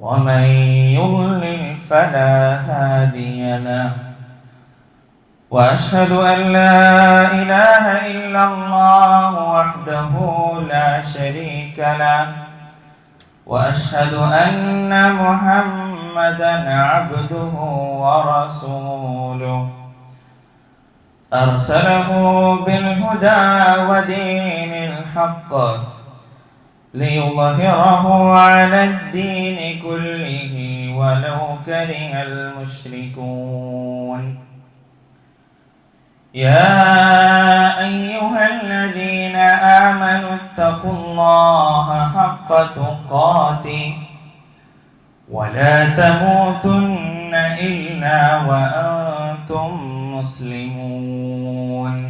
ومن يضلل فلا هادي له. وأشهد أن لا إله إلا الله وحده لا شريك له. وأشهد أن محمدا عبده ورسوله. أرسله بالهدى ودين الحق. ليظهره على الدين كله ولو كره المشركون يا أيها الذين آمنوا اتقوا الله حق تقاته ولا تموتن إلا وأنتم مسلمون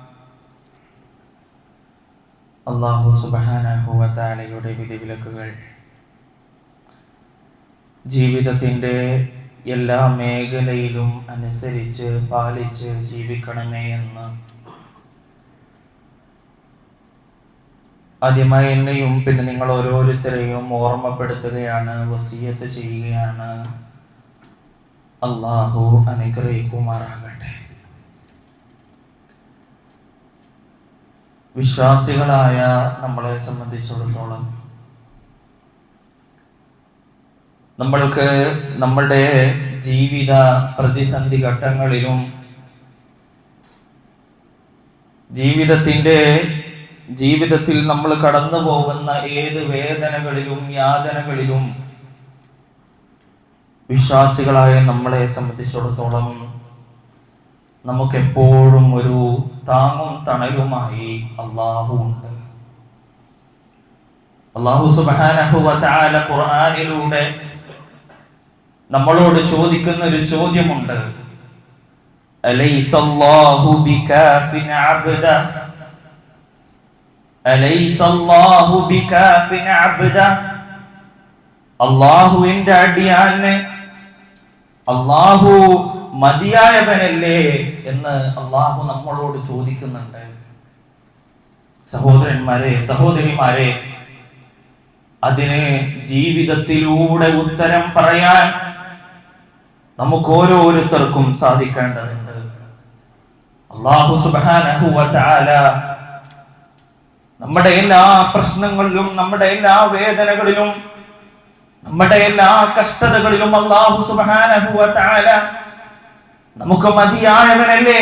അള്ളാഹു സുബാനഹുവത്താലയുടെ വിധിവിലക്കുകൾ. ജീവിതത്തിന്റെ എല്ലാ മേഖലയിലും അനുസരിച്ച് പാലിച്ച് ജീവിക്കണമേ എന്ന്. ആദ്യമായി എന്നെയും പിന്നെ നിങ്ങൾ ഓരോരുത്തരെയും ഓർമ്മപ്പെടുത്തുകയാണ് വസീയത്ത് ചെയ്യുകയാണ്. അള്ളാഹു അനുഗ്രഹിക്കുമാറാകട്ടെ. വിശ്വാസികളായ നമ്മളെ സംബന്ധിച്ചിടത്തോളം. നമ്മൾക്ക് നമ്മളുടെ ജീവിത പ്രതിസന്ധി ഘട്ടങ്ങളിലും ജീവിതത്തിന്റെ ജീവിതത്തിൽ നമ്മൾ കടന്നു പോകുന്ന ഏത് വേദനകളിലും യാതനകളിലും വിശ്വാസികളായ നമ്മളെ സംബന്ധിച്ചിടത്തോളം നമുക്കെപ്പോഴും ഒരു താങ്ങും തണലുമായി അള്ളാഹു ഉണ്ട്. അള്ളാഹു സുബാനഹുല ഖുർആാനിലൂടെ നമ്മളോട് ചോദിക്കുന്ന ഒരു ചോദ്യമുണ്ട് അള്ളാഹുവിന്റെ അടിയാന് അള്ളാഹു മതിയായവനല്ലേ എന്ന് അള്ളാഹു നമ്മളോട് ചോദിക്കുന്നുണ്ട്. സഹോദരന്മാരെ സഹോദരിമാരെ അതിന് ജീവിതത്തിലൂടെ ഉത്തരം പറയാൻ നമുക്ക് ഓരോരുത്തർക്കും സാധിക്കേണ്ടതുണ്ട്. അള്ളാഹു സുബാനഹുല നമ്മുടെ എല്ലാ പ്രശ്നങ്ങളിലും നമ്മുടെ എല്ലാ വേദനകളിലും നമ്മുടെ എല്ലാ കഷ്ടതകളിലും അള്ളാഹു സുബാനഹുല നമുക്ക് മതിയായവനല്ലേ?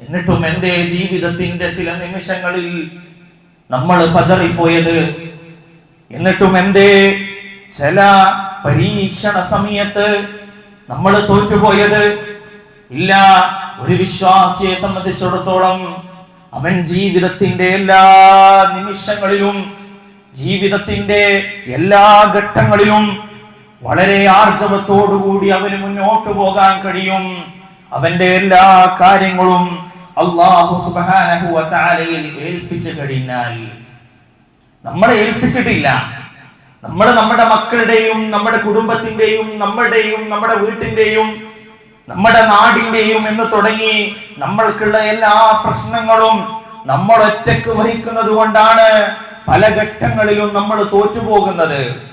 എന്നിട്ടും എന്റെ ജീവിതത്തിന്റെ ചില നിമിഷങ്ങളിൽ നമ്മൾ പതറിപ്പോയത്. എന്നിട്ടും എന്റെ ചില പരീക്ഷണ സമയത്ത് നമ്മൾ തോറ്റുപോയത്. ഇല്ല ഒരു വിശ്വാസിയെ സംബന്ധിച്ചിടത്തോളം അവൻ ജീവിതത്തിന്റെ എല്ലാ നിമിഷങ്ങളിലും ജീവിതത്തിന്റെ എല്ലാ ഘട്ടങ്ങളിലും വളരെ ആർജവത്തോടുകൂടി അവന് മുന്നോട്ട് പോകാൻ കഴിയും. അവന്റെ എല്ലാ കാര്യങ്ങളും അള്ളാഹു സുബാനഹുവലയിൽ ഏൽപ്പിച്ചു കഴിഞ്ഞാൽ നമ്മളെ ഏൽപ്പിച്ചിട്ടില്ല. നമ്മൾ നമ്മുടെ മക്കളുടെയും നമ്മുടെ കുടുംബത്തിന്റെയും നമ്മുടെയും നമ്മുടെ വീട്ടിന്റെയും നമ്മുടെ നാടിന്റെയും എന്ന് തുടങ്ങി നമ്മൾക്കുള്ള എല്ലാ പ്രശ്നങ്ങളും നമ്മൾ ഒറ്റയ്ക്ക് വഹിക്കുന്നത് കൊണ്ടാണ് പല ഘട്ടങ്ങളിലും നമ്മൾ തോറ്റുപോകുന്നത്.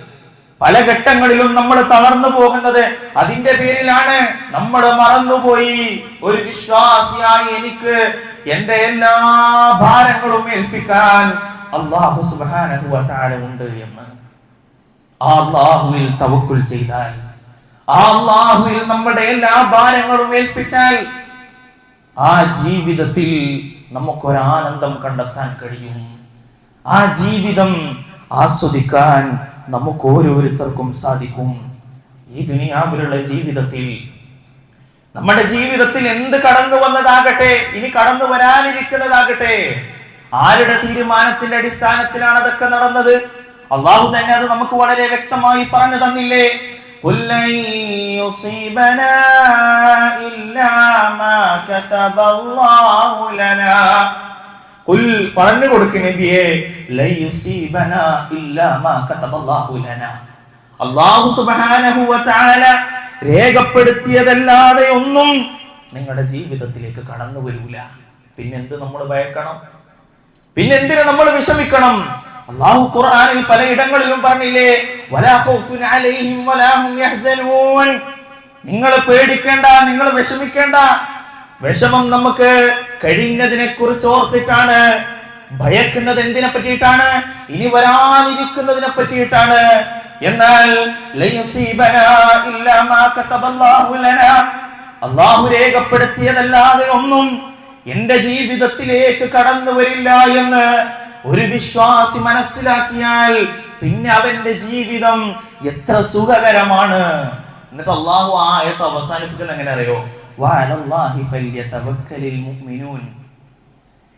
പല ഘട്ടങ്ങളിലും നമ്മൾ തളർന്നു പോകുന്നത്. അതിന്റെ പേരിലാണ് നമ്മൾ മറന്നുപോയി. ഒരു വിശ്വാസിയായി എനിക്ക് എന്റെ എല്ലാ ഭാരങ്ങളും ഏൽപ്പിക്കാൻ അള്ളാഹു സുബാനഹു ഉണ്ട് എന്ന്. ആ അള്ളാഹുവിൽ തവക്കുൽ ചെയ്താൽ ആ അള്ളാഹുവിൽ നമ്മുടെ എല്ലാ ഭാരങ്ങളും ഏൽപ്പിച്ചാൽ ആ ജീവിതത്തിൽ നമുക്കൊരാനന്ദം കണ്ടെത്താൻ കഴിയും. ആ ജീവിതം ആസ്വദിക്കാൻ നമുക്ക് ഓരോരുത്തർക്കും സാധിക്കും ഈ ദുനിയാവിലുള്ള ജീവിതത്തിൽ. നമ്മുടെ ജീവിതത്തിൽ എന്ത് കടന്നു വന്നതാകട്ടെ ഇനി കടന്നു വരാനിരിക്കുന്നതാകട്ടെ ആരുടെ തീരുമാനത്തിന്റെ അടിസ്ഥാനത്തിലാണ് അതൊക്കെ നടന്നത്? അള്ളാഹു തന്നെ അത് നമുക്ക് വളരെ വ്യക്തമായി പറഞ്ഞു തന്നില്ലേ? ഇല്ലാ മാ പറഞ്ഞു കൊടുക്കും രേഖപ്പെടുത്തിയതല്ലാതെ ഒന്നും നിങ്ങളുടെ ജീവിതത്തിലേക്ക് കടന്നു വരൂല. പിന്നെന്ത് നമ്മൾ ഭയക്കണം? പിന്നെന്തിനു നമ്മൾ വിഷമിക്കണം? അള്ളാഹു ഖുർആനിൽ പലയിടങ്ങളിലും പറഞ്ഞില്ലേ നിങ്ങൾ പേടിക്കേണ്ട നിങ്ങൾ വിഷമിക്കേണ്ട. വിഷമം നമുക്ക് കഴിഞ്ഞതിനെ കുറിച്ച് ഓർത്തിട്ടാണ് ഭയക്കുന്നത് എന്തിനെ പറ്റിയിട്ടാണ് ഇനി വരാനിരിക്കുന്നതിനെ പറ്റിയിട്ടാണ്. എന്നാൽ അള്ളാഹു രേഖപ്പെടുത്തിയതല്ലാതെ ഒന്നും എന്റെ ജീവിതത്തിലേക്ക് കടന്നു വരില്ല എന്ന് ഒരു വിശ്വാസി മനസ്സിലാക്കിയാൽ പിന്നെ അവന്റെ ജീവിതം എത്ര സുഖകരമാണ്. എന്നിട്ട് അള്ളാഹു ആ ആയത്ത് അവസാനിപ്പിക്കുന്ന എങ്ങനെ അറിയോ?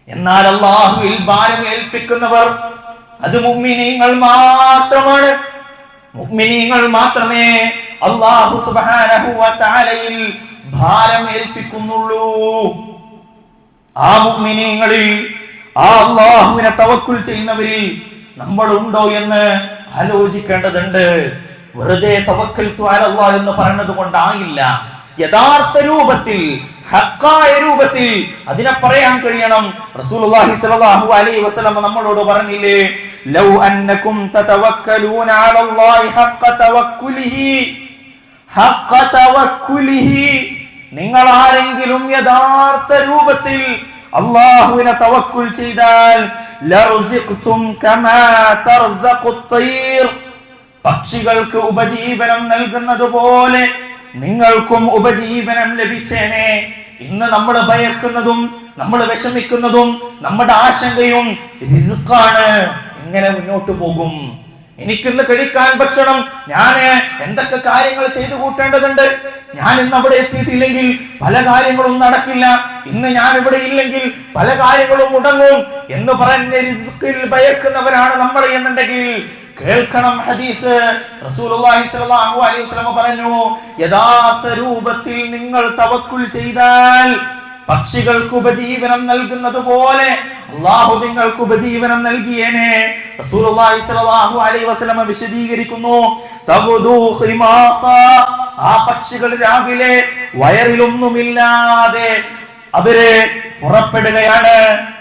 എന്നാൽ അള്ളാഹുവിൽ ഭാരം ഏൽപ്പിക്കുന്നവർ അത് മുഅ്മിനീങ്ങൾ മാത്രമാണ്. മുഅ്മിനീങ്ങൾ മാത്രമേ അള്ളാഹു തആലയിൽ ഭാരം ഏൽപ്പിക്കുന്നുള്ളൂ ആ മുഅ്മിനീങ്ങളിൽ ആ അള്ളാഹുവിനെ തവക്കുൽ ചെയ്യുന്നവരിൽ നമ്മൾ ഉണ്ടോ എന്ന് ആലോചിക്കേണ്ടതുണ്ട്. വെറുതെ തവക്കൽ എന്ന് പറഞ്ഞത് കൊണ്ടായില്ല. യഥാർത്ഥ രൂപത്തിൽ ഹക്കായ രൂപത്തിൽ അതിനെ പറയാൻ കഴിയണം. റസൂലുള്ളാഹി സ്വല്ലല്ലാഹു അലൈഹി വസല്ലം നമ്മളോട് പറഞ്ഞില്ലേ ലൗ അന്നകും തതവക്കലൂന അലല്ലാഹി ഹഖ തവക്കുലിഹി ഹഖ തവക്കുലിഹി. നിങ്ങൾ ആരെങ്കിലും യഥാർത്ഥ രൂപത്തിൽ അള്ളാഹുവിനെ തവക്കുൽ ചെയ്താൽ ലർസിഖ്തും കമാ തർസഖുത് പക്ഷികൾക്ക് ഉപജീവനം നൽകുന്നത് പോലെ നിങ്ങൾക്കും ഉപജീവനം ലഭിച്ചേനെ. ഇന്ന് നമ്മൾ ഭയക്കുന്നതും നമ്മൾ വിഷമിക്കുന്നതും നമ്മുടെ ആശങ്കയും റിസ്ക്കാണ്. എങ്ങനെ മുന്നോട്ട് പോകും. എനിക്കിന്ന് കഴിക്കാൻ ഭക്ഷണം ഞാൻ എന്തൊക്കെ കാര്യങ്ങൾ ചെയ്തു കൂട്ടേണ്ടതുണ്ട്? ഞാൻ ഇന്ന് അവിടെ എത്തിയിട്ടില്ലെങ്കിൽ പല കാര്യങ്ങളും നടക്കില്ല. ഇന്ന് ഞാൻ ഇവിടെ ഇല്ലെങ്കിൽ പല കാര്യങ്ങളും മുടങ്ങും. എന്ന് പറഞ്ഞ് ഭയക്കുന്നവരാണ് നമ്മൾ എന്നുണ്ടെങ്കിൽ കേൾക്കണം ഹദീസ്. റസൂലുള്ളാഹി സ്വല്ലല്ലാഹു അലൈഹി വസല്ലം പറഞ്ഞു യഥാർത്ഥ രൂപത്തിൽ നിങ്ങൾ തവക്കുൽ ചെയ്താൽ പക്ഷികൾക്ക് ഉപജീവനം നൽകുന്നത് പോലെ അള്ളാഹു നിങ്ങൾക്ക് ഉപജീവനം നൽകിയേനെ. റസൂലുള്ളാഹി സ്വല്ലല്ലാഹു അലൈഹി വസല്ലം വിശദീകരിക്കുന്നു തവദു ഖിമാസ ആ പക്ഷികൾ രാവിലെ വയറിലൊന്നുമില്ലാതെ അവർ പുറപ്പെടുകയാണ്.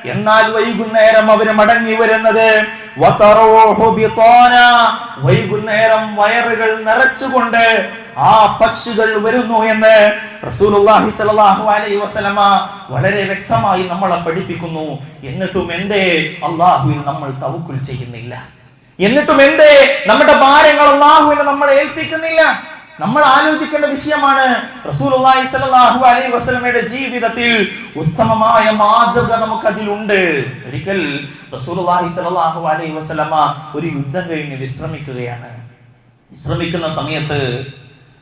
എന്നാൽ വൈകുന്നേരം അവർ മടങ്ങി വരുന്നത്. വൈകുന്നേരം വയറുകൾ നിറച്ചുകൊണ്ട് ആ പക്ഷികൾ വരുന്നു എന്ന് റസൂലുള്ളാഹി സ്വല്ലല്ലാഹു അലൈഹി വസല്ലമ വളരെ വ്യക്തമായി നമ്മളെ പഠിപ്പിക്കുന്നു. എന്നിട്ടും എന്തേ? അള്ളാഹുവിൽ നമ്മൾ തവക്കുൽ ചെയ്യുന്നില്ല. എന്നിട്ടും എന്തേ? നമ്മുടെ ഭാരങ്ങൾ അള്ളാഹുവിനെ നമ്മൾ ഏൽപ്പിക്കുന്നില്ല. നമ്മൾ ആലോചിക്കേണ്ട വിഷയമാണ് റസൂലുള്ളാഹി സ്വല്ലല്ലാഹു അലൈഹി വസല്ലമയുടെ ജീവിതത്തിൽ ഉത്തമമായ മാതൃക നമുക്ക് അതിലുണ്ട് ഒരിക്കൽ റസൂലുള്ളാഹി സ്വല്ലല്ലാഹു അലൈഹി വസല്ലമ ഒരു യുദ്ധം കഴിഞ്ഞ് വിശ്രമിക്കുകയാണ്. വിശ്രമിക്കുന്ന സമയത്ത്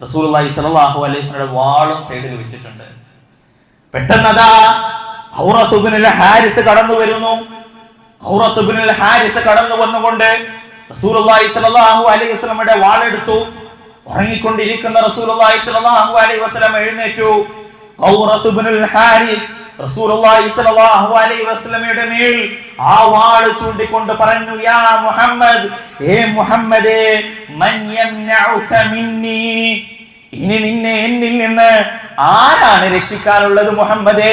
റസൂലുള്ളാഹി സ്വല്ലല്ലാഹു അലൈഹി വസല്ലമയുടെ വാളും സൈഡിൽ വെച്ചിട്ടുണ്ട്. പെട്ടെന്നതാ ഔറസുബിനുൽ ഹാരിസ് കടന്നു വരുന്നു. ഔറസുബിനുൽ ഹാരിസ് കടന്നു വന്നുകൊണ്ട് റസൂലുള്ളാഹി സ്വല്ലല്ലാഹു അലൈഹി വസല്ലമയുടെ വാളെടുത്തു. ഉറങ്ങിക്കൊണ്ടിരിക്കുന്ന റസൂലുള്ളാഹി സ്വല്ലല്ലാഹു അലൈഹി വസല്ലം എഴുന്നേറ്റു. ഹാരിസ് റസൂലുള്ളാഹി സ്വല്ലല്ലാഹു അലൈഹി വസല്ലമയുടെ ആ ചൂണ്ടിക്കൊണ്ട് പറഞ്ഞു യാ മുഹമ്മദ് മുഹമ്മദേ മൻ നിന്നെ എന്നിൽ നിന്ന് ആരാണ് രക്ഷിക്കാനുള്ളത് മുഹമ്മദേ?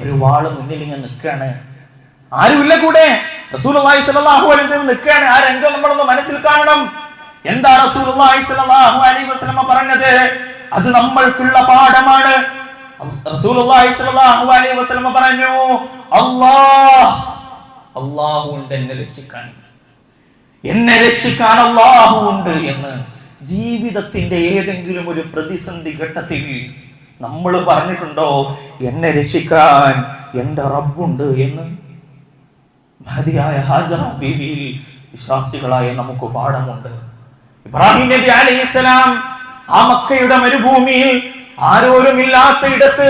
ഒരു വാൾ മുന്നിൽ ഇങ്ങനെ നിൽക്കാണ് ആരുമില്ല കൂടെ? റസൂലുള്ളാഹി സ്വല്ലല്ലാഹു അലൈഹി വസല്ലം നിൽക്കാണ് ആ രംഗം നമ്മളൊന്ന് മനസ്സിൽ കാണണം. എന്താ റസൂലുള്ളാഹി സ്വല്ലല്ലാഹു അലൈഹി വസല്ലം പറഞ്ഞത്? അത് നമ്മൾക്കുള്ള പാഠമാണ്. റസൂലുള്ളാഹി സ്വല്ലല്ലാഹു അലൈഹി വസല്ലം പറഞ്ഞു അല്ലാഹ് അല്ലാഹു ഉണ്ട് എന്നെ രക്ഷിക്കാൻ. എന്നെ രക്ഷിക്കാൻ അള്ളാഹു ഉണ്ട് എന്ന് ജീവിതത്തിന്റെ ഏതെങ്കിലും ഒരു പ്രതിസന്ധി ഘട്ടത്തിൽ നമ്മൾ പറഞ്ഞിട്ടുണ്ടോ? എന്നെ രക്ഷിക്കാൻ എന്റെ റബ്ബുണ്ട് എന്ന്? മതിയായ ഹാജറ ബീവിയിൽ വിശ്വാസികളായ നമുക്ക് പാഠമുണ്ട്. ഇബ്രാഹിം നബി അലൈഹി അലൈഹിസ്സലാം ആ മക്കയുടെ മരുഭൂമിയിൽ ആരോരുമില്ലാത്ത ഇടത്ത്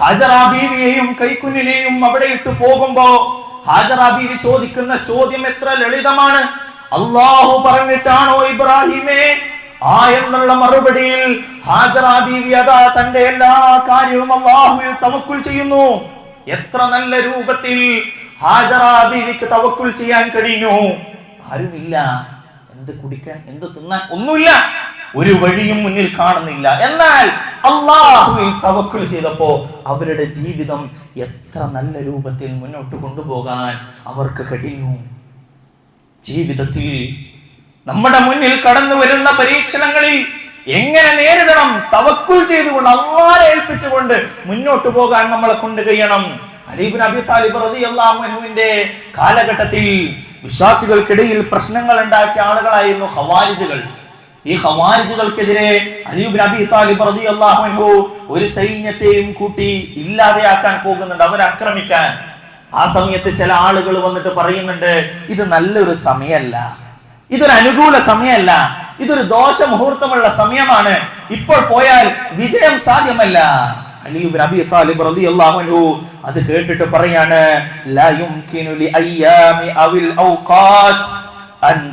ഹാജറ ബീവിയെയും കൈക്കുഞ്ഞിനെയും അവിടെ ഇട്ട് പോകുമ്പോ ഹാജറ ബീവി ചോദിക്കുന്ന ചോദ്യം എത്ര ലളിതമാണ്. അള്ളാഹു പറഞ്ഞിട്ടാണോ ഇബ്രാഹിമേ? ആ എന്നുള്ള മറുപടിയിൽ ഹാജറ ബീവി അതാ തന്റെ എല്ലാ കാര്യവും അള്ളാഹുവിൽ തവക്കുൽ ചെയ്യുന്നു. എത്ര നല്ല രൂപത്തിൽ ഹാജറ ബീവിക്ക് തവക്കുൽ ചെയ്യാൻ കഴിഞ്ഞു. ആരുമില്ല. എന്ത് കുടിക്കാൻ എന്ത് തിന്നാൻ ഒന്നുമില്ല. ഒരു വഴിയും മുന്നിൽ കാണുന്നില്ല. എന്നാൽ അള്ളാഹുവിൽ തവക്കുൽ ചെയ്തപ്പോ അവരുടെ ജീവിതം എത്ര നല്ല രൂപത്തിൽ മുന്നോട്ട് കൊണ്ടുപോകാൻ അവർക്ക് കഴിഞ്ഞു ജീവിതത്തിൽ നമ്മുടെ മുന്നിൽ കടന്നു വരുന്ന പരീക്ഷണങ്ങളിൽ എങ്ങനെ നേരിടണം? തവക്കുൽ ചെയ്തുകൊണ്ട് അള്ളാരെ ഏൽപ്പിച്ചുകൊണ്ട് മുന്നോട്ട് പോകാൻ നമ്മളെ കൊണ്ട് കഴിയണം അലീബിൻ അബി താലിബ് റതി അള്ളാഹുവിന്റെ കാലഘട്ടത്തിൽ വിശ്വാസികൾക്കിടയിൽ പ്രശ്നങ്ങൾ ഉണ്ടാക്കിയ ആളുകളായിരുന്നു ഹവാരിജുകൾ ഈ ഹവാരിജുകൾക്കെതിരെ അനൂബ് നബി താലിബ് റളിയല്ലാഹു ഒരു സൈന്യത്തെയും കൂട്ടി ഇല്ലാതെയാക്കാൻ പോകുന്നുണ്ട് അവരെ ആക്രമിക്കാൻ. ആ സമയത്ത് ചില ആളുകൾ വന്നിട്ട് പറയുന്നുണ്ട് ഇത് നല്ലൊരു സമയമല്ല. ഇതൊരു അനുകൂല സമയമല്ല. ഇതൊരു ദോഷ മുഹൂർത്തമുള്ള സമയമാണ്. ഇപ്പോൾ പോയാൽ വിജയം സാധ്യമല്ല. താലിബ് റളിയല്ലാഹു അൻഹു അത് കേട്ടിട്ട് പറയാണ് ലാ യുംകിനു ലി അൻ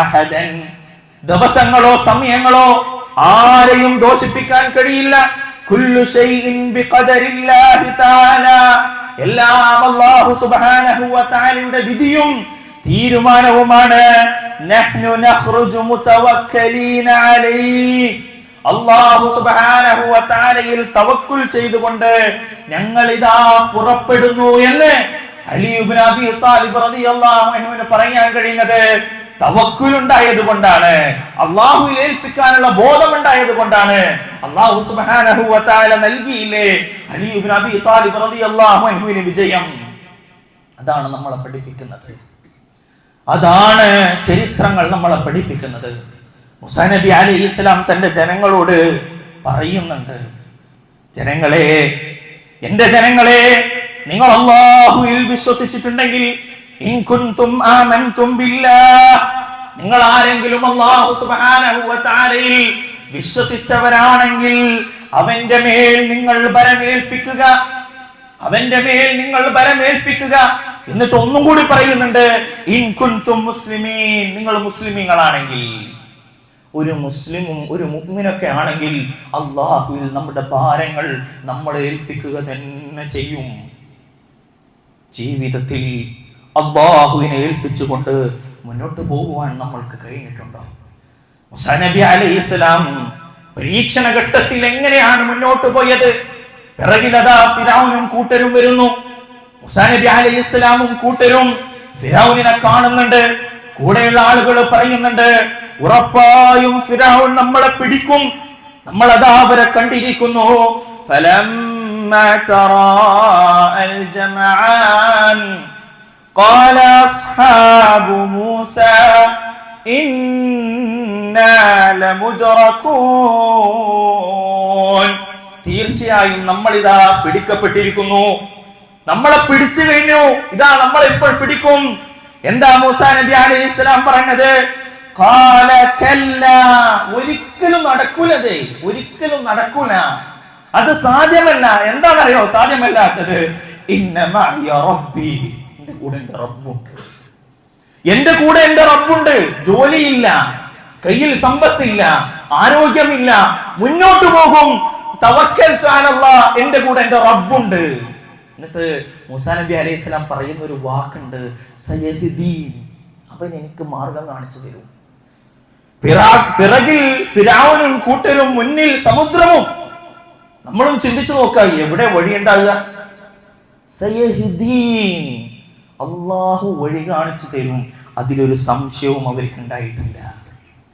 അഹദൻ. ദിവസങ്ങളോ സമയങ്ങളോ ആരെയും ദോഷിപ്പിക്കാൻ കഴിയില്ല. കുല്ലു തആല. എല്ലാം അല്ലാഹു സുബ്ഹാനഹു വ വിധിയും തീരുമാനവുമാണ്. നഹ്നു നഖ്റുജു മുതവക്കലീന അലൈഹി വ തആലയിൽ തവക്കുൽ ചെയ്തുകൊണ്ട് ഞങ്ങൾ ഇതാ പുറപ്പെടുന്നു എന്ന് പറയാൻ കഴിയുന്നത് തവക്കുലുണ്ടായത് കൊണ്ടാണ്. അള്ളാഹുവിൽ ഏൽപ്പിക്കാനുള്ള ബോധം ഉണ്ടായത് കൊണ്ടാണ്. അള്ളാഹു തആല നൽകിയില്ലേ അലി ഇബ്നു അബി താലിബ് അൻഹുവിന് വിജയം. അതാണ് നമ്മളെ പഠിപ്പിക്കുന്നത്. അതാണ് ചരിത്രങ്ങൾ നമ്മളെ പഠിപ്പിക്കുന്നത്. മുസാ നബി അലി ഇസ്ലാം തന്റെ ജനങ്ങളോട് പറയുന്നുണ്ട്. ജനങ്ങളെ എന്റെ ജനങ്ങളെ നിങ്ങൾ അള്ളാഹുവിൽ വിശ്വസിച്ചിട്ടുണ്ടെങ്കിൽ ആമൻതും ബില്ലാഹ് നിങ്ങൾ ആരെങ്കിലും അള്ളാഹു സുബ്ഹാനഹു വിശ്വസിച്ചവരാണെങ്കിൽ അവന്റെ മേൽ നിങ്ങൾ ബലമേൽപ്പിക്കുക അവന്റെ മേൽ നിങ്ങൾ ബലമേൽപ്പിക്കുക എന്നിട്ട് ഒന്നും കൂടി പറയുന്നുണ്ട് ഇൻകുൻ തും മുസ്ലിമീൻ നിങ്ങൾ മുസ്ലിമീങ്ങളാണെങ്കിൽ. ഒരു മുസ്ലിമും ഒരു മുഗ്മിനൊക്കെ ആണെങ്കിൽ അള്ളാഹുവിൽ നമ്മുടെ ഭാരങ്ങൾ നമ്മളെ ഏൽപ്പിക്കുക തന്നെ ചെയ്യും. ജീവിതത്തിൽ അള്ളാഹുവിനെ ഏൽപ്പിച്ചുകൊണ്ട് മുന്നോട്ട് പോകുവാൻ നമ്മൾക്ക് കഴിഞ്ഞിട്ടുണ്ടോ? മുസാനബി അലൈഹി ഇസ്ലാം പരീക്ഷണ ഘട്ടത്തിൽ എങ്ങനെയാണ് മുന്നോട്ട് പോയത്? പിറകിലതാ കൂട്ടരും വരുന്നു. മുസാനബി അലൈഹി ഇസ്ലാമും കൂട്ടരും ഫിറൗനിനെ കാണുന്നുണ്ട്. കൂടെയുള്ള ആളുകൾ പറയുന്നുണ്ട് ഉറപ്പായും ഫിറൗൻ നമ്മളെ പിടിക്കും നമ്മളതാ അവരെ കണ്ടിരിക്കുന്നു فلما تراءى الجمعان قال أصحاب موسى إنا لمدركون തീർച്ചയായും നമ്മൾ ഇതാ പിടിക്കപ്പെട്ടിരിക്കുന്നു നമ്മളെ പിടിച്ചു കഴിഞ്ഞു ഇതാ നമ്മളെ ഇപ്പോൾ പിടിക്കും എന്താ മൂസാ നബി അലൈഹി ഇസ്ലാം പറഞ്ഞത് ഖാല കല്ല. ഒരിക്കലും നടക്കൂലത്. ഒരിക്കലും നടക്കൂല. അത് സാധ്യമല്ല. എന്താണെന്നറിയോ? സാധ്യമല്ലാത്തത് എന്റെ കൂടെ എന്റെ റബ്ബുണ്ട്. കൂടെ ജോലിയില്ല. കയ്യിൽ സമ്പത്തില്ല. ആരോഗ്യമില്ല. മുന്നോട്ട് പോകും. തവക്കൽ എന്റെ കൂടെ എന്റെ റബ്ബുണ്ട്. എന്നിട്ട് മുസാ നബി അലൈഹി സ്വലാം പറയുന്ന ഒരു വാക്കുണ്ട്. സയഹുദ്ദീൻ അവൻ എനിക്ക് മാർഗം കാണിച്ചു തരും. പിറകിൽ ഫിരാവനും കൂട്ടരും മുന്നിൽ സമുദ്രവും. നമ്മളും ചിന്തിച്ചു നോക്കുക എവിടെ വഴിയുണ്ടാകുക സയഹ്ദീൻ അള്ളാഹു വഴി കാണിച്ചു തരും. അതിലൊരു സംശയവും അവർക്ക് ഉണ്ടായിട്ടില്ല.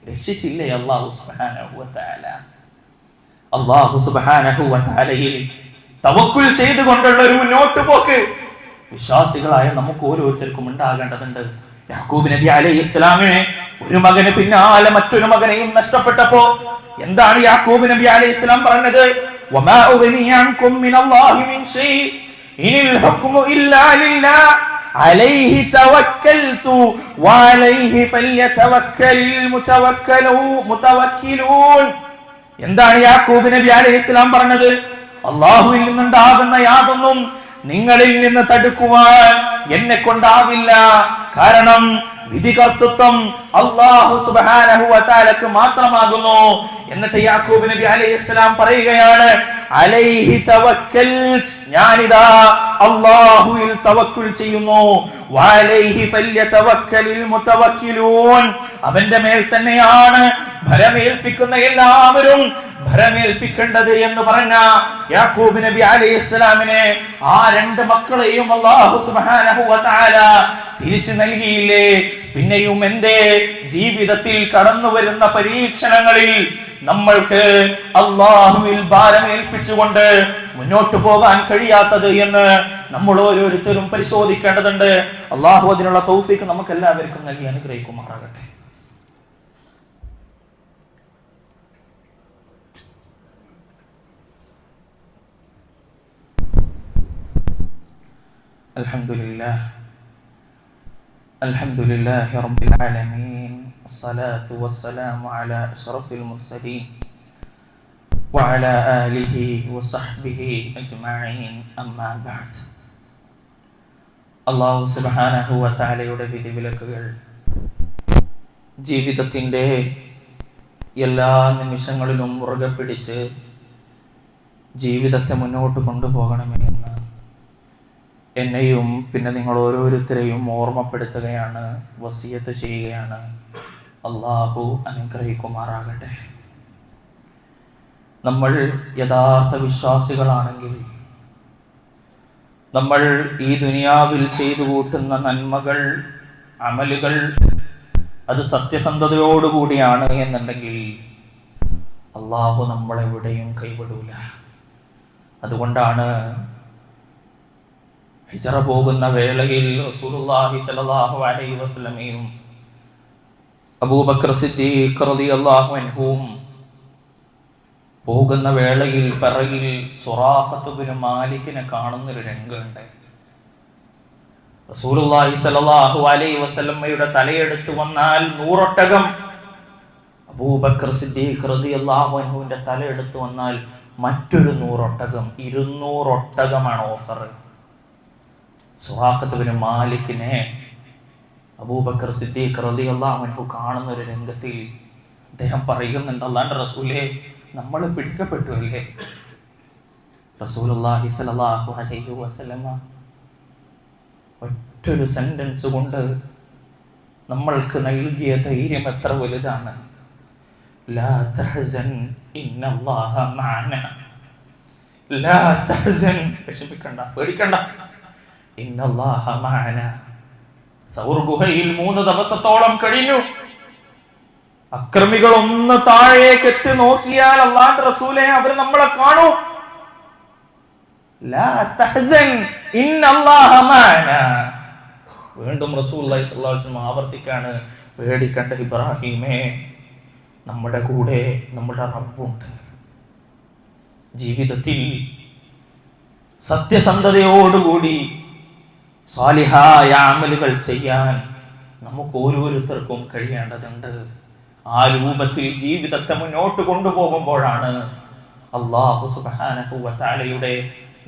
രക്ഷിച്ചില്ലേ അള്ളാഹു അള്ളാഹു തആലയിൽ തവക്കുൽ ചെയ്തുകൊണ്ടുള്ള ഒരു മുന്നോട്ട് പോക്ക് വിശ്വാസികളായ നമുക്ക് ഓരോരുത്തർക്കും ഉണ്ടാകേണ്ടതുണ്ട്. യാക്കൂബ് നബി അലൈഹി ഇസ്ലാമിനെ ഒരു മകന് പിന്നാലെ മറ്റൊരു മകനെയും നഷ്ടപ്പെട്ടപ്പോ എന്താണ് യാക്കൂബ് നബി അലൈഹി ഇസ്ലാം പറഞ്ഞത്? എന്താണ് യാക്കൂബ് നബി അലൈഹി ഇസ്ലാം പറഞ്ഞത്? അള്ളാഹുവിൽ നിന്നുണ്ടാകുന്ന യാതൊന്നും നിങ്ങളിൽ നിന്ന് തടുക്കുവാൻ എന്നെ കൊണ്ടാവില്ല. കാരണം വിധികർത്തൃത്വം അള്ളാഹു സുബ്ഹാനഹു വതആലക്ക് മാത്രമാകുന്നു. എന്നിട്ട് യാക്കൂബ് നബി അലൈഹി ഇസ്ലാം പറയുകയാണ് അലൈഹി തവക്കൽ ഞാനിതാ അള്ളാഹുവിൽ തവക്കുൽ ചെയ്യുന്നു. വഅലൈഹി ഫല്യതവക്കലിൽ മുതവക്കിലൂൻ അവന്റെ മേൽ തന്നെയാണ് ഭരമേൽപ്പിക്കുന്ന എല്ലാവരും ഭരമേൽപ്പിക്കേണ്ടത് എന്ന് പറഞ്ഞ യാക്കൂബ് നബി അലൈഹി ഇസ്ലാമിനെ ആ രണ്ട് മക്കളെയും അള്ളാഹു സുബ്ഹാനഹു തിരിച്ചു നൽകിയില്ലേ? പിന്നെയും എന്റെ ജീവിതത്തിൽ കടന്നു വരുന്ന പരീക്ഷണങ്ങളിൽ നമ്മൾക്ക് അള്ളാഹുവിൽ ഭാരമേൽപ്പിച്ചുകൊണ്ട് മുന്നോട്ട് പോകാൻ കഴിയാത്തത് എന്ന് നമ്മൾ ഓരോരുത്തരും പരിശോധിക്കേണ്ടതുണ്ട്. അള്ളാഹു അതിനുള്ള തൗഫീക്ക് നമുക്ക് എല്ലാവർക്കും നൽകി അനുഗ്രഹിക്കുമാറാകട്ടെ. الحمد لله الحمد لله رب العالمين الصلاة والسلام على أشرف المرسلين وعلى آله وصحبه أجمعين أما بعد അള്ളാഹു സുബാനഹു വത്താലയുടെ വിധിവിലക്കുകൾ ജീവിതത്തിൻ്റെ എല്ലാ നിമിഷങ്ങളിലും മുറുകെ പിടിച്ച് ജീവിതത്തെ മുന്നോട്ട് കൊണ്ടുപോകണമേ എന്ന് എന്നെയും പിന്നെ നിങ്ങൾ ഓരോരുത്തരെയും ഓർമ്മപ്പെടുത്തുകയാണ് വസിയത്ത് ചെയ്യുകയാണ്. അള്ളാഹു അനുഗ്രഹിക്കുമാറാകട്ടെ. നമ്മൾ യഥാർത്ഥ വിശ്വാസികളാണെങ്കിൽ നമ്മൾ ഈ ദുനിയാവിൽ ചെയ്തു കൂട്ടുന്ന നന്മകൾ അമലുകൾ അത് സത്യസന്ധതയോടുകൂടിയാണ് എന്നുണ്ടെങ്കിൽ അള്ളാഹു നമ്മളെവിടെയും കൈവിടൂല. അതുകൊണ്ടാണ് ഹിജറ പോകുന്ന വേളയിൽ റസൂലുള്ളാഹി സ്വല്ലല്ലാഹു അലൈഹി വസല്ലമയും അബൂബക്കർ സിദ്ദീഖ് റളിയല്ലാഹു അൻഹുവും പോകുന്ന വേളയിൽ പിറകിൽ സുറാഖത്ത് ബിൻ മാലിക്കിനെ കാണുന്ന ഒരു രംഗമുണ്ട്. റസൂലുള്ളാഹി സ്വല്ലല്ലാഹു അലൈഹി വസല്ലമയുടെ തലയെടുത്ത് വന്നാൽ നൂറൊട്ടകം അബൂബക്കർ സിദ്ദീഖ് റളിയല്ലാഹു അൻഹുവിന്റെ തലയെടുത്ത് വന്നാൽ മറ്റൊരു നൂറൊട്ടകം ഇരുന്നൂറൊട്ടകമാണ് ഓഫർ സുഹാഖത്ത് ബിൻ മാലിക്കിനെ അബൂബക്കർ സിദ്ദീഖ് റളിയല്ലാഹു അൻഹു കാണുന്ന ഒരു രംഗത്തിൽ അദ്ദേഹം പറയുന്നുണ്ട് അല്ലാണ്ട് റസൂലെ നമ്മൾ പിടിക്കപ്പെട്ടു അല്ലേ? റസൂലുള്ളാഹി സ്വല്ലല്ലാഹു അലൈഹി വസലമ ഒറ്റൊരു സെന്റൻസ് കൊണ്ട് നമ്മൾക്ക് നൽകിയ ധൈര്യം എത്ര വലുതാണ്? ലാ ഇന്നല്ലാഹ മാന. ലാ തഹ്സൻ വിഷമിക്കണ്ട പേടിക്കണ്ട. സൗർ ഗുഹയിൽ മൂന്ന് ദിവസത്തോളം കഴിഞ്ഞു. അക്രമികൾ ഒന്ന് താഴേക്ക് എത്തി നോക്കിയാൽ അള്ളാന്റെ റസൂലെ അവർ നമ്മളെ കാണൂ. വീണ്ടും റസൂൽ ആവർത്തിക്കാണ് പേടിക്കണ്ട ഇബ്രാഹിമേ നമ്മുടെ കൂടെ നമ്മുടെ റബ്ബുണ്ട്. ജീവിതത്തിൽ സത്യസന്ധതയോടുകൂടി സാലിഹായ അമലുകൾ ചെയ്യാൻ നമുക്ക് ഓരോരുത്തർക്കും കഴിയേണ്ടതുണ്ട്. ആ രൂപത്തിൽ ജീവിതത്തെ മുന്നോട്ട് കൊണ്ടുപോകുമ്പോഴാണ് അള്ളാഹു സുബാനഹു വത്താലയുടെ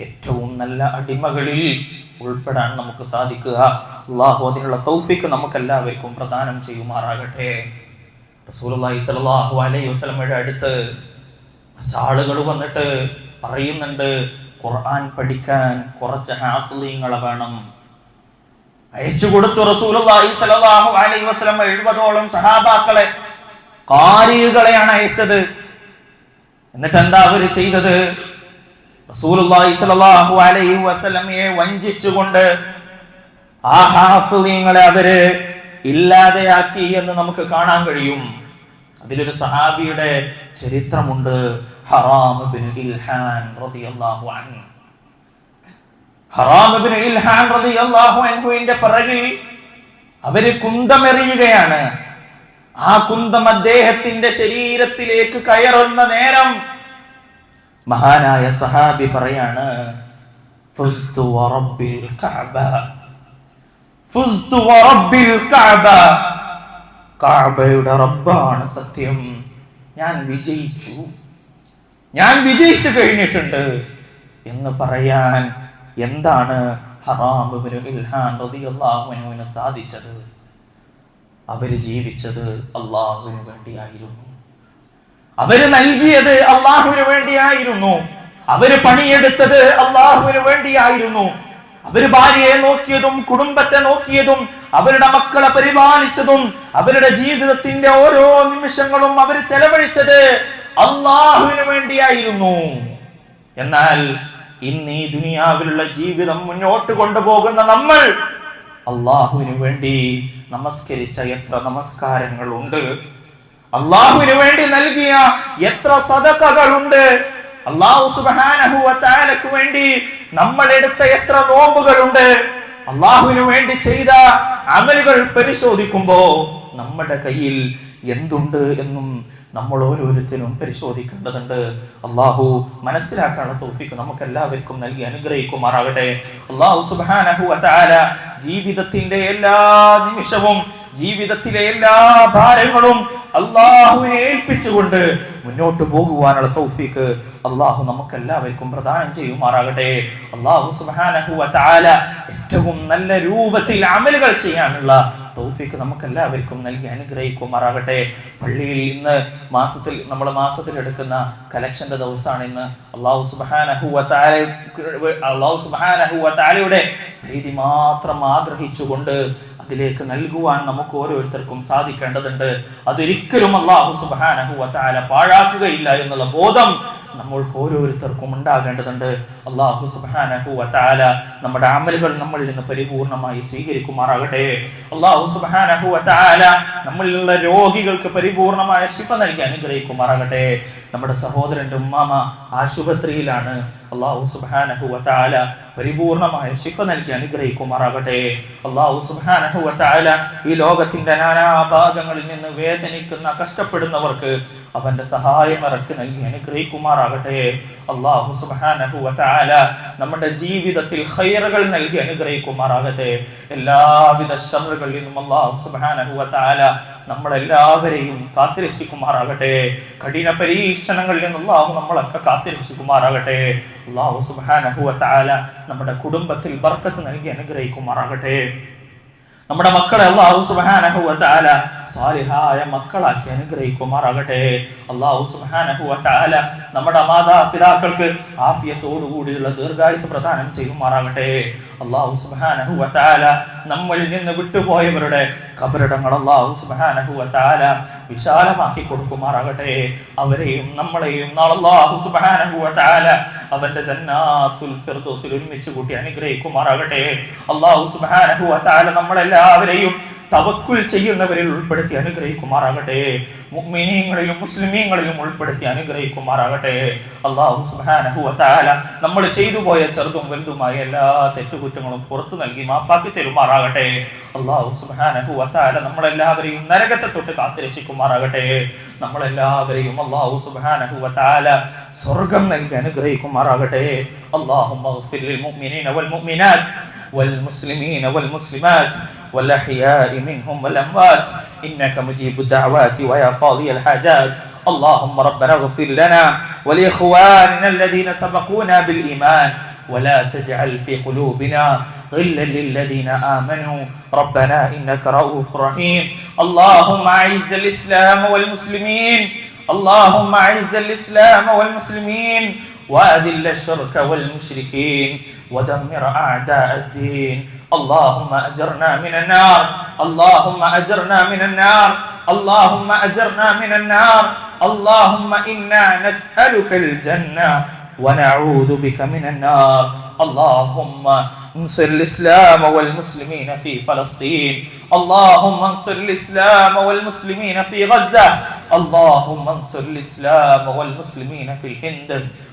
ഏറ്റവും നല്ല അടിമകളിൽ ഉൾപ്പെടാൻ നമുക്ക് സാധിക്കുക. അള്ളാഹു അതിനുള്ള തൗഫിക്ക് നമുക്ക് എല്ലാവർക്കും പ്രദാനം ചെയ്യുമാറാകട്ടെ. റസൂലുള്ളാഹി സ്വല്ലല്ലാഹു അലൈഹി വസ്ലമയുടെ അടുത്ത് കുറച്ച് ആളുകൾ വന്നിട്ട് പറയുന്നുണ്ട് ഖുർആൻ പഠിക്കാൻ കുറച്ച് ഹാഫിളീങ്ങളെ വേണം. അയച്ചു കൊടുത്തു റസൂലുള്ളാഹി സ്വല്ലല്ലാഹു അലൈഹി വസല്ലം എഴുപതോളം സഹാബാക്കളെ കാരികളെയാണ് അയച്ചത്. എന്നിട്ട് എന്താ അവർ ചെയ്തത്? റസൂലുള്ളാഹി സ്വല്ലല്ലാഹു അലൈഹി വസല്ലമയെ വഞ്ചിച്ചുകൊണ്ട് ആ ഹാഫിളീങ്ങളെ അവർ ഇല്ലാതെയാക്കി എന്ന് നമുക്ക് കാണാൻ കഴിയും. അതിലൊരു സഹാബിയുടെ ചരിത്രമുണ്ട്. ഹറാം ബിൻ ഇൽഹാൻ റളിയല്ലാഹു അൻഹു. പിറകിൽ അവർ കുന്തമെറിയുകയാണ്. ആ കുന്തം അദ്ദേഹത്തിന്റെ ശരീരത്തിലേക്ക് കയറുന്ന നേരം മഹാനായ സഹാബി പറയാണ് കഅബയുടെ റബ്ബാണ് സത്യം. ഞാൻ വിജയിച്ചു. ഞാൻ വിജയിച്ചു കഴിഞ്ഞിട്ടുണ്ട് എന്ന് പറയാൻ എന്താണ് റളിയല്ലാഹുവിന് സാധിച്ചത്? അവർ ജീവിച്ചത് അള്ളാഹുവിന് വേണ്ടിയായിരുന്നു. അവർ നൽകിയത് അള്ളാഹുവിന് വേണ്ടിയായിരുന്നു. അവർ പണിയെടുത്തത് അള്ളാഹുവിന് വേണ്ടിയായിരുന്നു. അവർ ഭാര്യയെ നോക്കിയതും കുടുംബത്തെ നോക്കിയതും അവരുടെ മക്കളെ പരിപാലിച്ചതും അവരുടെ ജീവിതത്തിന്റെ ഓരോ നിമിഷങ്ങളും അവർ ചെലവഴിച്ചത് അള്ളാഹുവിന് വേണ്ടിയായിരുന്നു. എന്നാൽ ഇന്ന് ഈ ദുനിയാവിലുള്ള ജീവിതം മുന്നോട്ട് കൊണ്ടുപോകുന്ന നമ്മൾ അള്ളാഹുവിന് വേണ്ടി നമസ്കരിച്ച എത്ര നമസ്കാരങ്ങളുണ്ട്. അള്ളാഹുവിന് വേണ്ടി നൽകിയ എത്ര സദക്കകളുണ്ട് അള്ളാഹു വേണ്ടി നമ്മൾ എടുത്ത എത്ര നോമ്പുകളുണ്ട്. അള്ളാഹുവിന് വേണ്ടി ചെയ്ത അമലുകൾ പരിശോധിക്കുമ്പോ നമ്മുടെ കയ്യിൽ എന്തുണ്ട് എന്നും നമ്മൾ ഓരോരുത്തരും പരിശോധിക്കേണ്ടതുണ്ട്. അള്ളാഹു മനസ്സിലാക്കാനുള്ള തോഫിക്ക് നമുക്ക് എല്ലാവർക്കും നൽകി അനുഗ്രഹിക്കുമാറാകട്ടെ. അള്ളാഹു സുബാനഹു അതാല ജീവിതത്തിന്റെ എല്ലാ നിമിഷവും ജീവിതത്തിലെ എല്ലാ ഭാരങ്ങളും അള്ളാഹുവിനെ ഏൽപ്പിച്ചുകൊണ്ട് മുന്നോട്ട് പോകുവാനുള്ള തൗഫീക്ക് അള്ളാഹു നമുക്ക് എല്ലാവർക്കും പ്രദാനം ചെയ്യുമാറാകട്ടെ. അള്ളാഹു സുബാനഹു താല ഏറ്റവും നല്ല രൂപത്തിൽ അമലുകൾ ചെയ്യാനുള്ള തൗഫീക്ക് നമുക്ക് എല്ലാവർക്കും നൽകി അനുഗ്രഹിക്കുമാറാകട്ടെ. പള്ളിയിൽ ഇന്ന് മാസത്തിൽ നമ്മൾ മാസത്തിൽ എടുക്കുന്ന കലക്ഷന്റെ ദിവസമാണ് ഇന്ന്. അള്ളാഹു സുബാനഹുവ അള്ളാഹു സുബാനഹുവ താലയുടെ പ്രീതി മാത്രം ആഗ്രഹിച്ചുകൊണ്ട് അതിലേക്ക് നൽകുവാൻ നമുക്ക് ഓരോരുത്തർക്കും സാധിക്കേണ്ടതുണ്ട്. അതൊരിക്കലും അള്ളാഹു സുബാനഹുല പാഴാക്കുകയില്ല എന്നുള്ള ബോധം നമ്മൾക്ക് ഓരോരുത്തർക്കും ഉണ്ടാകേണ്ടതുണ്ട്. അള്ളാഹു സുബാനഹു വത്താല നമ്മുടെ അമലുകൾ നമ്മളിൽ നിന്ന് പരിപൂർണമായി സ്വീകരിക്കുമാറാകട്ടെ. അള്ളാഹു സുബാനഹു വത്താല നമ്മളിലുള്ള രോഗികൾക്ക് പരിപൂർണമായ ശിഫ നൽകി അനുഗ്രഹിക്കുമാറാകട്ടെ. നമ്മുടെ സഹോദരന്റെ ഉമ്മാമ ആശുപത്രിയിലാണ്. അള്ളാഹു സുബാനഹു വതാല പരിപൂർണമായ ശിഫ നൽകി അനുഗ്രഹിക്കുമാറാകട്ടെ. അള്ളാഹു സുബാനഹു വതാല ഈ ലോകത്തിന്റെ നാനാഭാഗങ്ങളിൽ നിന്ന് വേദനിക്കുന്ന കഷ്ടപ്പെടുന്നവർക്ക് അവന്റെ സഹായം ഇറക്കി നൽകി അനുഗ്രഹിക്കുമാറാകട്ടെ. അള്ളാഹു സുബാനഹു വതാല നമ്മുടെ ജീവിതത്തിൽ ഹൈറുകൾ നൽകി അനുഗ്രഹിക്കുമാറാകട്ടെ. എല്ലാവിധ ഷറുകളിൽ നിന്നും അള്ളാഹു സുബാനഹു വതാല നമ്മളെല്ലാവരെയും കാത്തിരക്ഷിക്കുമാറാകട്ടെ. കഠിന പരീക്ഷണങ്ങളിൽ നിന്നുള്ള അള്ളാഹു നമ്മളൊക്കെ കാത്തിരക്ഷിക്കുമാറാകട്ടെ. അള്ളാഹു സുബാന നമ്മുടെ കുടുംബത്തിൽ ബർക്കത്ത് നൽകി അനുഗ്രഹിക്കുമാറാകട്ടെ. നമ്മുടെ മക്കളെ അള്ളാഹു തആല സാലിഹായ മക്കളാക്കി അനുഗ്രഹിക്കുമാറാകട്ടെ. അള്ളാഹു തആല നമ്മുടെ മാതാപിതാക്കൾക്ക് ആഫിയത്തോടു കൂടിയുള്ള ദീർഘായുസ് പ്രദാനം ചെയ്യുമാറാകട്ടെ. അള്ളാഹു തആല നമ്മളിൽ നിന്ന് വിട്ടുപോയവരുടെ കബറിടങ്ങൾ അള്ളാഹു തആല വിശാലമാക്കി കൊടുക്കുമാറാകട്ടെ. അവരെയും നമ്മളെയും നാളല്ലാഹു സുബാനഹുല അവന്റെ ജന്നാത്തുൽ ഫിർദോസിൽ ഒരുമിച്ച് കൂട്ടി അനുഗ്രഹിക്കുമാറാകട്ടെ. അള്ളാഹു സുബ്ഹാനഹു വ എല്ലാവരെയും തവക്കുൽ ചെയ്യുന്നവരിൽ ഉൾപ്പെടുത്തി അനുഗ്രഹിക്കുമാറാകട്ടെ. മുഗ്മിനീങ്ങളിലും മുസ്ലിമീങ്ങളിലും ഉൾപ്പെടുത്തി അനുഗ്രഹിക്കുമാറാകട്ടെ. അള്ളാഹു സുഹാനഹുല നമ്മൾ ചെയ്തു പോയ ചെറുതും വലുതുമായ എല്ലാ തെറ്റുകുറ്റങ്ങളും പുറത്തു നൽകി മാപ്പാക്കി തരുമാറാകട്ടെ. അള്ളാഹു സുഹാനഹുല നമ്മളെല്ലാവരെയും നരകത്തെ തൊട്ട് കാത്തിരക്ഷിക്കുമാറാകട്ടെ. നമ്മളെല്ലാവരെയും അള്ളാഹു സുഹാനഹുല സ്വർഗം നൽകി അനുഗ്രഹിക്കുമാറാകട്ടെ. അള്ളാഹു والمسلمين والمسلمات والأحياء منهم والأموات. إنك مجيب الدعوات ويا قاضي الحاجات. اللهم ربنا اغفر لنا ولإخواننا الذين سبقونا بالإيمان. ولا تجعل في قلوبنا غلا للذين آمنوا. ربنا إنك رؤوف رحيم. اللهم أعز الإسلام والمسلمين. اللهم أعز الإسلام والمسلمين. وأذل الشرك والمشركين ودمر أعداء الدين. اللهم أجرنا من النار. اللهم أجرنا من النار. اللهم أجرنا من النار. اللهم إنا نسألك الجنة ونعوذ بك من النار. اللهم انصر الإسلام والمسلمين في فلسطين. اللهم انصر الإسلام والمسلمين في غزة. اللهم انصر الإسلام والمسلمين في الهند.